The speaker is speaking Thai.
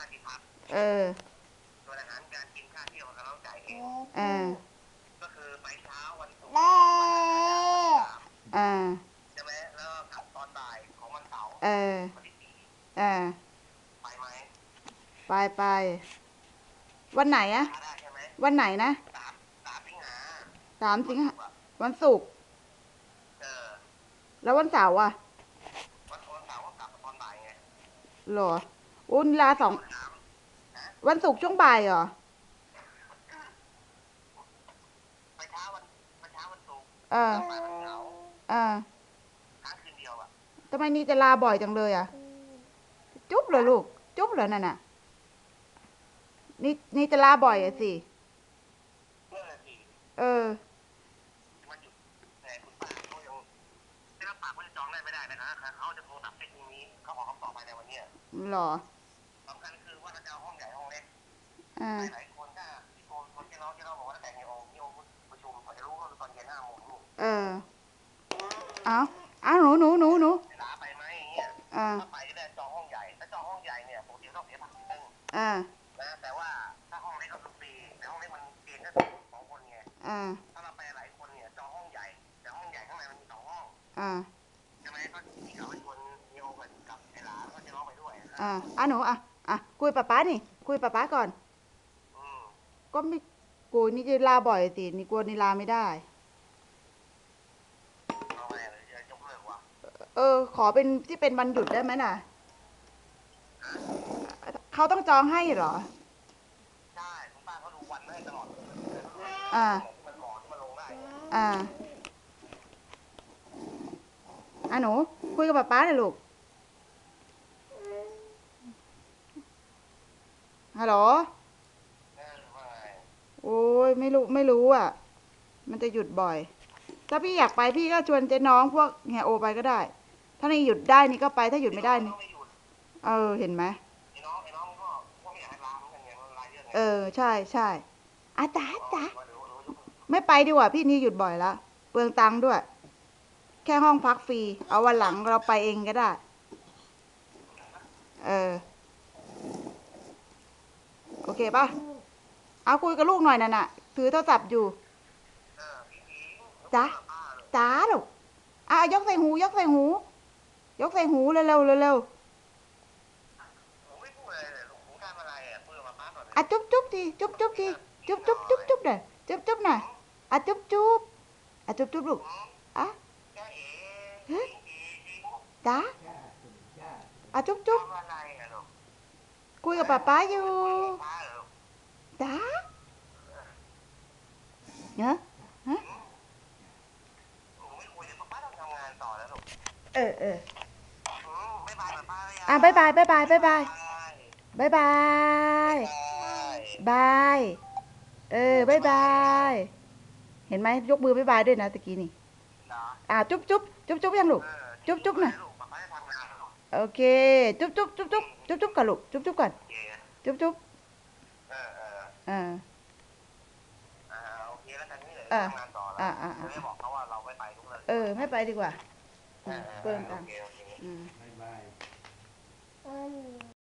ค่าที่พักเออ ส่วนอาหารการกินค่าเที่ยวเราต้องจ่ายเอง เอ่าก็คือไปเช้าวันศุกร์แม่อ่า ใช่ไหมแล้วก็กลับตอนบ่ายของวันเสาร์เออ วันที่สี่อ่าไปไหมไปไป วันไหนอะ มาได้ใช่ไหมวันไหนนะสามสามสิงหาสามสิงหาวันศุกร์ เออแล้ววันเสาร์อะวันวันเสาร์ก็กลับตอนบ่ายไง เหรอ อุ้นลาสองถามวันศุกร์ช่วงบ่ายเหรอไปเช้าวันไปเช้าวันศุกร์เออบ่ายวันเสาร์เออค้างคืนเดียวอะทำไมนี่จะลาบ่อยจังเลยอะจุ๊บเหรอลูก จุ๊บเหรอนั่นน่ะ นี่นี่จะลาบ่อยอะสิ เมื่อสิเออ มันหยุดแต่คุณป้าเขายังไม่รับปากว่าจะจองได้ไม่ได้นะคะเขาจะโทรตัดเช็คพรุ่งนี้เขาขอคำตอบภายในวันเนี้ยเหรอ หลายคนถ้าที่โกนคนที่เราที่เราบอกว่าแต่งในองค์ที่องค์ประชุมเขาจะรู้ว่าตอนเย็นห้าโมงลูกเออเอาเอาหนูหนูหนูหนูลาไปไหมอย่างเงี้ยอ่าถ้าไปก็ได้จองห้องใหญ่ถ้าจองห้องใหญ่เนี่ยปกติต้องเสียภาษีนึงอ่านะแต่ว่าถ้าห้องเล็กก็คือฟรีแต่ห้องเล็กมันเกณฑ์แค่สองคนไงอ่าถ้าเราไปหลายคนเนี่ยจองห้องใหญ่แต่ห้องใหญ่ข้างในมันมีสองห้องอ่าใช่ไหมก็ที่เขาเป็นคนโยกับกับไอ้หลานก็จะร้องไปด้วยอ่าอะหนูอะอะคุยป๊าป๊านี่คุยป๊าป๊าก่อน ก็ไม่กลัวนี่จะลาบ่อยสินี่กลัวนี่ลาไม่ได้ เอาไงเลยจะยกเลิกวะเออ ขอเป็นที่เป็นวันหยุดได้ไหมน่ะ เขาต้องจองให้เหรอใช่คุณป้าเขาดูวันให้ตลอดอ่า มันหมอที่มันลงได้อ่าอะหนู คุยกับป๊าป๊าเลยลูก ฮัลโหลเออว่าไง โอ้ยไม่รู้ไม่รู้อะ มันจะหยุดบ่อย ถ้าพี่อยากไปพี่ก็ชวนเจ๊น้องพวกเฮียโอไปก็ได้ ถ้านี่หยุดได้นี่ก็ไปถ้าหยุดไม่ได้นี่ต้องไม่หยุดเออเห็นไหมไอ้น้องไอ้น้องก็ก็ไม่อยากให้ลาเหมือนกันไงมันลาเยอะไงเออใช่ใช่อาจ๋าจ๋าว่าเดี๋ยวเดี๋ยวเดี๋ยวไม่ไปดีกว่าพี่นี่หยุดบ่อยแล้วเปลืองตังค์ด้วย แค่ห้องพักฟรี เอาวันหลังเราไปเองก็ได้ เออ โอเคป่ะ เอาคุยกับลูกหน่อยน่ะน่ะ ถือโทรศัพท์อยู่เออพี่ผีจ๊ะป้าเลยจ้าลูกอะยกใส่หู ยกใส่หู ยกใส่หูเร็วเร็วๆเร็วผมไม่พูดอะไรเลยลูกผมทำอะไรอะพูดกับป้าก่อนๆอะจุ๊บจุ๊บทีจุ๊บจุ๊บทีจุ๊บจุ๊บจุ๊บจุ๊บหน่อยจุ๊บจุ๊บหน่อยอะจุ๊บจุ๊บอะจุ๊บจุ๊บลูกอะแค่เอ๋เฮ้ยจริงจริงจ้าอะจุ๊บจุ๊บทำอะไรอะลูกคุยกับป๊าป๊าอยู่ป้าเหรอ จ้าเนอะผมไม่คุยเลยป้าต้องทำงานต่อแล้วลูกเออเอออืมบ๊ายบายป้าเลยอะบายบายบายบายบายบายบายบายบายบายบายเออบายบาย เห็นไหมยกมือบายบายด้วยนะตะกี้นี่ เหรออะจุ๊บจุ๊บจุ๊บจุ๊บยังลูก เออจุ๊บจุ๊บหน่อย ลูกป้าจะทำงานลูกโอเค จุ๊บจุ๊บจุ๊บจุ๊บจุ๊บจุ๊บก่อนลูก จุ๊บจุ๊บก่อน โอเค จุ๊บจุ๊บเอ อเอออ่า อ่าโอเคแล้วกันนี่เลยอะทำงานต่อแล้วอะอะจะได้บอกเขาว่าเราไม่ไปทุกเรื่องเออ ไม่ไปดีกว่าเออเออเปลืองตังค์โอเคโอเค อืมอืม